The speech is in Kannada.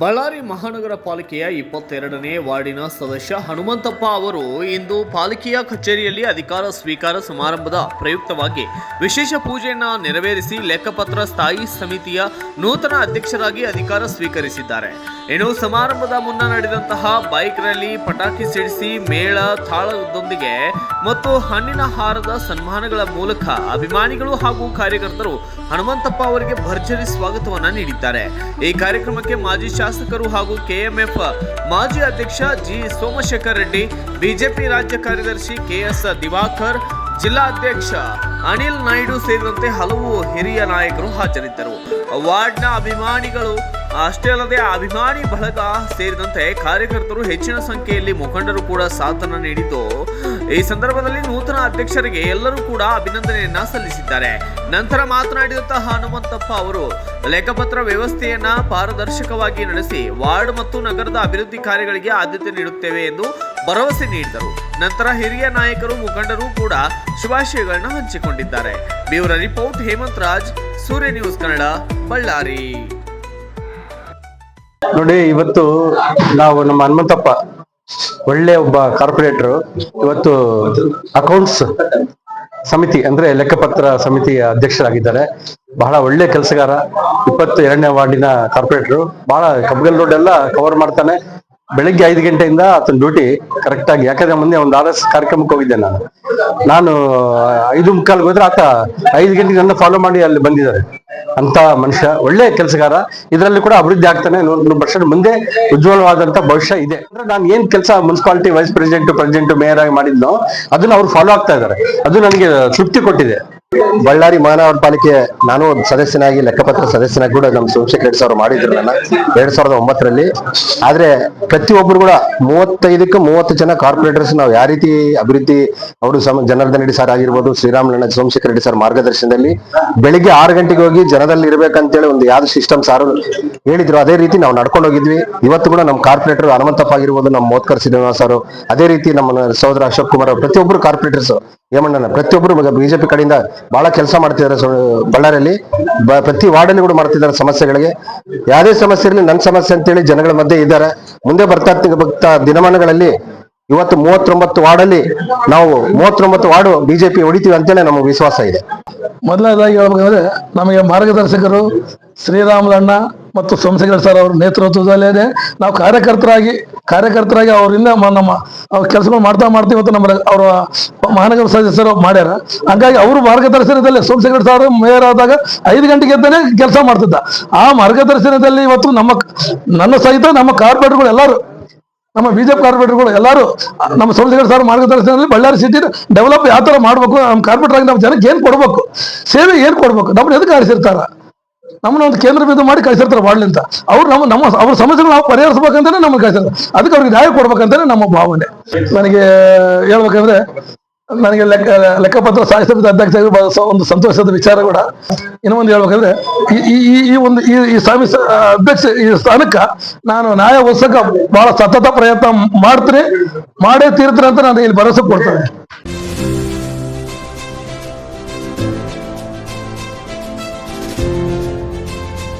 ಬಳ್ಳಾರಿ ಮಹಾನಗರ ಪಾಲಿಕೆಯ ಇಪ್ಪತ್ತೆರಡನೇ ವಾರ್ಡಿನ ಸದಸ್ಯ ಹನುಮಂತಪ್ಪ ಅವರು ಇಂದು ಪಾಲಿಕೆಯ ಕಚೇರಿಯಲ್ಲಿ ಅಧಿಕಾರ ಸ್ವೀಕಾರ ಸಮಾರಂಭದ ಪ್ರಯುಕ್ತವಾಗಿ ವಿಶೇಷ ಪೂಜೆಯನ್ನು ನೆರವೇರಿಸಿ ಲೆಕ್ಕಪತ್ರ ಸ್ಥಾಯಿ ಸಮಿತಿಯ ನೂತನ ಅಧ್ಯಕ್ಷರಾಗಿ ಅಧಿಕಾರ ಸ್ವೀಕರಿಸಿದ್ದಾರೆ. ಇನ್ನು ಸಮಾರಂಭದ ಮುನ್ನ ನಡೆದಂತಹ ಬೈಕ್ ರ್ಯಾಲಿ, ಪಟಾಕಿ ಸಿಡಿಸಿ, ಮೇಳ ತಾಳದೊಂದಿಗೆ ಮತ್ತು ಹಣ್ಣಿನ ಹಾರದ ಸನ್ಮಾನಗಳ ಮೂಲಕ ಅಭಿಮಾನಿಗಳು ಹಾಗೂ ಕಾರ್ಯಕರ್ತರು ಹನುಮಂತಪ್ಪ ಅವರಿಗೆ ಭರ್ಜರಿ ಸ್ವಾಗತವನ್ನು ನೀಡಿದ್ದಾರೆ. ಈ ಕಾರ್ಯಕ್ರಮಕ್ಕೆ ಮಾಜಿ ಶಾಸಕರು ಹಾಗೂ ಕೆಎಂಎಫ್ ಮಾಜಿ ಅಧ್ಯಕ್ಷ ಜಿ ಸೋಮಶೇಖರ್ ರೆಡ್ಡಿ, ಬಿಜೆಪಿ ರಾಜ್ಯ ಕಾರ್ಯದರ್ಶಿ ಕೆಎಸ್ ದಿವಾಕರ್ ಜಿಲ್ಲಾಧ್ಯಕ್ಷ ಅನಿಲ್ ನಾಯ್ಡು ಸೇರಿದಂತೆ ಹಲವು ಹಿರಿಯ ನಾಯಕರು ಹಾಜರಿದ್ದರು. ವಾರ್ಡ್ನ ಅಭಿಮಾನಿಗಳು ಅಷ್ಟೇ ಅಲ್ಲದೆ ಅಭಿಮಾನಿ ಬಳಗ ಸೇರಿದಂತೆ ಕಾರ್ಯಕರ್ತರು ಹೆಚ್ಚಿನ ಸಂಖ್ಯೆಯಲ್ಲಿ ಮುಖಂಡರು ಕೂಡ ಸಾಧನ ನೀಡಿದ್ದು. ಈ ಸಂದರ್ಭದಲ್ಲಿ ನೂತನ ಅಧ್ಯಕ್ಷರಿಗೆ ಎಲ್ಲರೂ ಕೂಡ ಅಭಿನಂದನೆಯನ್ನ ಸಲ್ಲಿಸಿದ್ದಾರೆ. ನಂತರ ಮಾತನಾಡಿದಂತಹ ಹನುಮಂತಪ್ಪ ಅವರು ಲೆಕ್ಕಪತ್ರ ವ್ಯವಸ್ಥೆಯನ್ನ ಪಾರದರ್ಶಕವಾಗಿ ನಡೆಸಿ ವಾರ್ಡ್ ಮತ್ತು ನಗರದ ಅಭಿವೃದ್ಧಿ ಕಾರ್ಯಗಳಿಗೆ ಆದ್ಯತೆ ನೀಡುತ್ತೇವೆ ಎಂದು ಭರವಸೆ ನೀಡಿದರು. ನಂತರ ಹಿರಿಯ ನಾಯಕರು, ಮುಖಂಡರು ಕೂಡ ಶುಭಾಶಯಗಳನ್ನು ಹಂಚಿಕೊಂಡಿದ್ದಾರೆ. Bureau report Hemanth Surya news Kannada, Ballari. ನೋಡಿ, ಇವತ್ತು ನಾವು ನಮ್ಮ ಹನುಮಂತಪ್ಪ ಒಳ್ಳೆ ಒಬ್ಬ ಕಾರ್ಪೊರೇಟರ್ ಇವತ್ತು ಅಕೌಂಟ್ಸ್ ಸಮಿತಿ ಅಂದ್ರೆ ಲೆಕ್ಕಪತ್ರ ಸಮಿತಿಯ ಅಧ್ಯಕ್ಷರಾಗಿದ್ದಾರೆ. ಬಹಳ ಒಳ್ಳೆ ಕೆಲಸಗಾರ ಇಪ್ಪತ್ತು ಎರಡನೇ ವಾರ್ಡಿನ ಕಾರ್ಪೊರೇಟರ್ ಬಹಳ ಕಬ್ಗಲ್ ರೋಡ್ ಎಲ್ಲ ಕವರ್ ಮಾಡ್ತಾನೆ. ಬೆಳಿಗ್ಗೆ ಐದು ಗಂಟೆಯಿಂದ ಆತನ ಡ್ಯೂಟಿ ಕರೆಕ್ಟ್ ಆಗಿ. ಯಾಕಂದ್ರೆ ಮುಂದೆ ಒಂದು ಆರ್ ಎಸ್ ಕಾರ್ಯಕ್ರಮಕ್ಕೆ ಹೋಗಿದ್ದೆ ನಾನು. ನಾನು ಐದು ಮುಕ್ಕಾಲ್ಗೆ ಹೋದ್ರೆ ಆತ ಐದು ಗಂಟೆಗೆ ನನ್ನ ಫಾಲೋ ಮಾಡಿ ಅಲ್ಲಿ ಬಂದಿದ್ದಾರೆ. ಅಂತ ಮನುಷ್ಯ, ಒಳ್ಳೆ ಕೆಲಸಗಾರ. ಇದರಲ್ಲಿ ಕೂಡ ಅಭಿವೃದ್ಧಿ ಆಗ್ತಾನೆ ನೂರು ಪರ್ಸೆಂಟ್ ಮುಂದೆ ಉಜ್ವಲವಾದಂತ ಭವಿಷ್ಯ ಇದೆ. ಅಂದ್ರೆ ನಾನು ಏನ್ ಕೆಲಸ municipality vice president president mayor ಆಗಿ ಮಾಡಿದ್ನೋ ಅದನ್ನ ಅವ್ರು ಫಾಲೋ ಆಗ್ತಾ ಇದ್ದಾರೆ. ಅದು ನನಗೆ ತೃಪ್ತಿ ಕೊಟ್ಟಿದೆ. ಬಳ್ಳಾರಿ ಮಹಾನಗರ ಪಾಲಿಕೆ ನಾನು ಒಂದು ಸದಸ್ಯನಾಗಿ, ಲೆಕ್ಕಪತ್ರ ಸದಸ್ಯನಾಗಿ ಕೂಡ ನಮ್ಮ ಸೋಮಶೇಖರ್ ರೆಡ್ಡಿ ಸಾವಿರ ಮಾಡಿದ್ರು ನನ್ನ ಎರಡ್ ಸಾವಿರದ ಒಂಬತ್ತರಲ್ಲಿ. ಆದ್ರೆ ಪ್ರತಿಯೊಬ್ಬರು ಕೂಡ ಮೂವತ್ತೈದಕ್ಕೆ ಮೂವತ್ತು ಜನ ಕಾರ್ಪೊರೇಟರ್ಸ್ ನಾವು ಯಾವ ರೀತಿ ಅಭಿವೃದ್ಧಿ, ಅವರು ಜನಾರ್ದನ್ ರೆಡ್ಡಿ ಸರ್ ಆಗಿರ್ಬೋದು ಶ್ರೀರಾಮಣ್ಣ ಸೋಮಶೇಖರ್ ರೆಡ್ಡಿ ಸರ್ ಮಾರ್ಗದರ್ಶನದಲ್ಲಿ ಬೆಳಿಗ್ಗೆ ಆರು ಗಂಟೆಗೆ ಹೋಗಿ ಜನದಲ್ಲಿ ಇರ್ಬೇಕಂತೇಳಿ ಒಂದು ಯಾವ್ದು ಸಿಸ್ಟಮ್ ಸಾರು ಹೇಳಿದ್ರು, ಅದೇ ರೀತಿ ನಾವು ನಡ್ಕೊಂಡು ಹೋಗಿದ್ವಿ. ಇವತ್ತು ಕೂಡ ನಮ್ಮ ಕಾರ್ಪೊರೇಟರ್ ಹನುಮಂತಪ್ಪ ಆಗಿರ್ಬೋದು ನಮ್ಮ ಮೋತ್ಕರ್ ಶ್ರೀನಿವಾಸ್ ಅವರು, ಅದೇ ರೀತಿ ನಮ್ಮ ಸಹೋದರ ಅಶೋಕ್ ಕುಮಾರ್ ಅವರು ಪ್ರತಿಯೊಬ್ಬರು ಕಾರ್ಪೊರೇಟರ್ಸ್ ಹೇಮಣ್ಣನ ಪ್ರತಿಯೊಬ್ಬರು ಬಿಜೆಪಿ ಕಡೆಯಿಂದ ಬಹಳ ಕೆಲಸ ಮಾಡ್ತಿದ್ದಾರೆ ಬಳ್ಳಾರಿಯಲ್ಲಿ. ಪ್ರತಿ ವಾರ್ಡಲ್ಲಿ ಕೂಡ ಮಾಡ್ತಿದ್ದಾರೆ ಸಮಸ್ಯೆಗಳಿಗೆ. ಯಾವುದೇ ಸಮಸ್ಯೆ ಇರಲಿ ನನ್ನ ಸಮಸ್ಯೆ ಅಂತೇಳಿ ಜನಗಳ ಮಧ್ಯೆ ಇದ್ದಾರೆ. ಮುಂದೆ ಬರ್ತಾ ಬರ್ತಾ ದಿನಮಾನಗಳಲ್ಲಿ ಇವತ್ತು ಮೂವತ್ತೊಂಬತ್ತು ವಾರ್ಡಲ್ಲಿ ನಾವು ಮೂವತ್ತೊಂಬತ್ತು ವಾರ್ಡು ಬಿಜೆಪಿ ಹೊಡಿತೀವಿ ಅಂತೇಳಿ ನಮಗೆ ವಿಶ್ವಾಸ ಇದೆ. ಮೊದಲನೇದಾಗಿ ಹೇಳ್ಬೇಕಂದ್ರೆ, ನಮಗೆ ಮಾರ್ಗದರ್ಶಕರು ಶ್ರೀರಾಮಲಣ್ಣ ಮತ್ತು ಸೋಮಶೇಖರ್ ಸರ್ ಅವರ ನೇತೃತ್ವದಲ್ಲೇ ನಾವು ಕಾರ್ಯಕರ್ತರಾಗಿ ಕಾರ್ಯಕರ್ತರಾಗಿ ಅವರಿಂದ ನಮ್ಮ ಅವ್ರ ಕೆಲಸಗಳು ಮಾಡ್ತಾ ಮಾಡ್ತಾ ಇವತ್ತು ನಮ್ಮ ಅವರ ಮಹಾನಗರ ಸದಸ್ಯರು ಮಾಡ್ಯಾರ. ಹಂಗಾಗಿ ಅವರು ಮಾರ್ಗದರ್ಶನದಲ್ಲಿ ಸೋಮಶೇಖರ್ ಸರ್, ಮೇಯರ್ ಆದಾಗ ಐದು ಗಂಟೆಗೆ ಎದ್ದಾನೆ ಕೆಲಸ ಮಾಡ್ತಿದ್ದ. ಆ ಮಾರ್ಗದರ್ಶನದಲ್ಲಿ ಇವತ್ತು ನಮ್ಮ ನನ್ನ ಸಹಿತ ನಮ್ಮ ಕಾರ್ಪೊರೇಟರ್ಗಳು ಎಲ್ಲರೂ, ನಮ್ಮ ಬಿಜೆಪಿ ಕಾರ್ಪೊರೇಟರ್ಗಳು ಎಲ್ಲರೂ, ನಮ್ಮ ಸೋಮಶೇಖರ್ ಸರ್ ಮಾರ್ಗದರ್ಶನದಲ್ಲಿ ಬಳ್ಳಾರಿ ಸಿಟಿ ಡೆವಲಪ್ ಯಾವ ಥರ ಮಾಡಬೇಕು, ನಮ್ಮ ಕಾರ್ಪೊರೇಟರ್ ಆಗಿ ನಮ್ಮ ಜನಕ್ಕೆ ಏನು ಕೊಡಬೇಕು? ಸೇವೆ ಏನು ಕೊಡಬೇಕು? ನಮ್ಮನ್ನ ಎದಕ್ಕೆ ಕಳಿಸಿರ್ತಾರ ನಮ್ಮನ್ನ ಒಂದು ಕೇಂದ್ರ ಬಿಂದು ಮಾಡಿ ಕಳಿಸಿರ್ತಾರೆ ವಾರ್ಡ್ಲಿಂತ ಅವ್ರು ನಮ್ಮ ನಮ್ಮ ಅವ್ರ ಸಮಸ್ಯೆಗಳು ನಾವು ಪರಿಹರಿಸಬೇಕಂತಾನೆ ನಮ್ಗೆ ಕಳಿಸಿರ್ತಾರೆ. ಅದಕ್ಕೆ ಅವ್ರಿಗೆ ನ್ಯಾಯ ಕೊಡ್ಬೇಕಂತಾನೆ ನಮ್ಮ ಭಾವನೆ. ನನಗೆ ಹೇಳ್ಬೇಕಂದ್ರೆ, ನನಗೆ ಲೆಕ್ಕ ಲೆಕ್ಕಪತ್ರ ಸಾಹಿತ್ಯ ಅಧ್ಯಕ್ಷ ಒಂದು ಸಂತೋಷದ ವಿಚಾರ ಕೂಡ. ಇನ್ನೊಂದು ಹೇಳ್ಬೇಕಂದ್ರೆ, ಈ- ಈ ಒಂದು ಈ ಸ್ವಾಮಿ ಅಧ್ಯಕ್ಷ ಈ ಸ್ಥಾನಕ್ಕ ನಾನು ನ್ಯಾಯ ಒದಸಕ ಬಹಳ ಸತತ ಪ್ರಯತ್ನ ಮಾಡ್ತೀನಿ, ಮಾಡೇ ತೀರ್ತೀನಿ ಅಂತ ನಾನು ಇಲ್ಲಿ ಭರವಸೆ ಕೊಡ್ತೇನೆ.